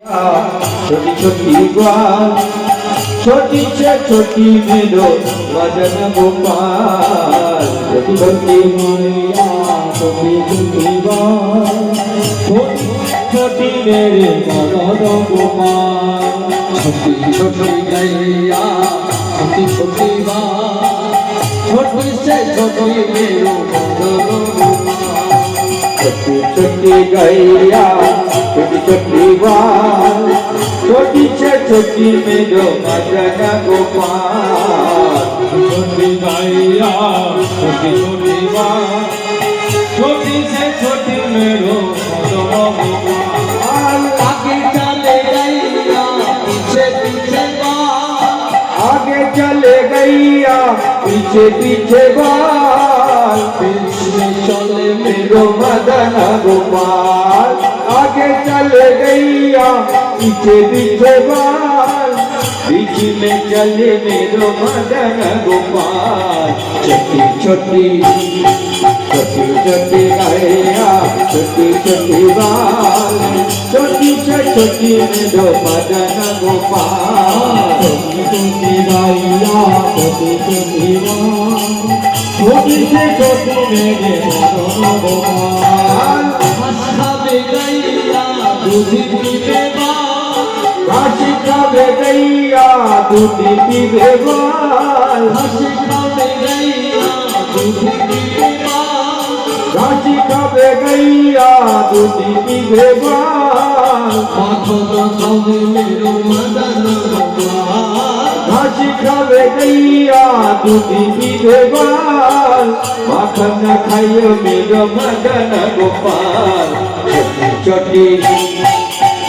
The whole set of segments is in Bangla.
छोटी छोटी ग्वाल छोटी से छोटी मेलो वजन गोपाल छोटी छोटी मैया छोटी छोटी ग्वाल छोटी छोटी मेरे मदन गोपाल छोटी छोटी गैया छोटी छोटी बात छोटी से छोटी मेरो छोटी छोटी गैया সখী মেলো মাজা গোপাল। ছোটি ভাইয়া ছোটি ছোটি মা ছোটি সে ছোটি মেলো পিছে পিছে মা পিছে চলে মেলো মদন গোপাল। আগে চলে গাইয়া पीछे पीछे बाल बीच में चले मेरो मदन गोपाल छोटी छोटी छोटी छोटी गैया छोटी छोटी बाल छोटी से छोटी मेरो मदन गोपाल छोटी छोटी गैया छोटी छोटी बाल छोटी से छोटी मेरे मदन गोपाल हंस खावे गैया दूध पीवे बात काशी खावे गैया दूध पीवे बाल हंस खावे गैया दूध पीवे बात काशी खावे गैया दूध पीवे बाल माखन खावे मेरो मदन गोपाल काशी खावे गैया दूध पीवे बाल माखन खाइयो मेरो मदन गोपाल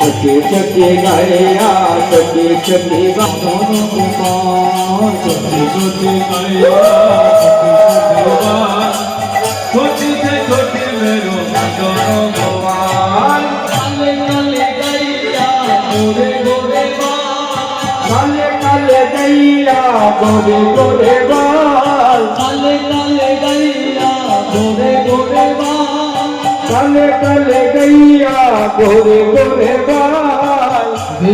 চকে চকে গায়া চকে চকে গাধন কুমার চকে চকে গায়া ছোটি তে ছোটি মেরো গাধন কুমার কালে কালে গাইয়া গোরে গোরে বা কালে কালে গাইয়া গোরে গোরে বা কালে কালে গাইয়া গোরে গোরে বা কালে কালে গাইয়া গোরে গোরে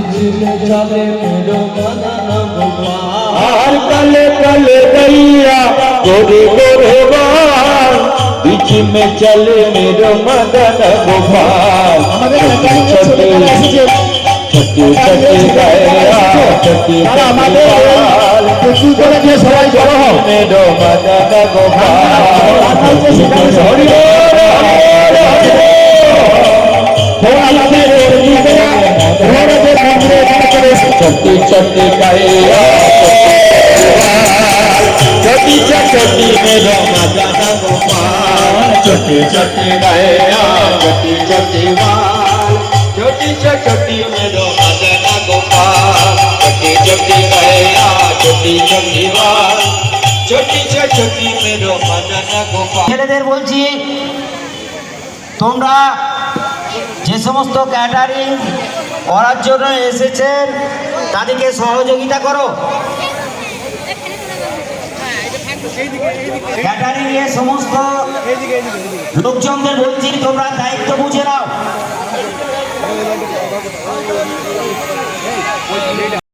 बीच में चले मेरो मदन गोपाल और काले काले गैया गोरे गोरे बाल बीच में चले मेरो मदन गोपाल छोटी छोटी छोटी गैया छोटी छोटी छोटी छोटी गैया छोटी छोटी मेरो मदन गोपाल छोटी छोटी गैया छोटी छोटी बाल छोटी छोटी मेरो मदन गोपाल छोटी छोटी गैया छोटी छोटी बाल छोटी छोटी मेरो मदन गोपाल ছেলেদের বলছি তোমরা যে সমস্ত ক্যাটারিং করার জন্য এসেছেন তাদেরকে সহযোগিতা করো। ক্যাটারিং এর সমস্ত লোকজনদের বলছি তোমরা দায়িত্ব বুঝে নাও।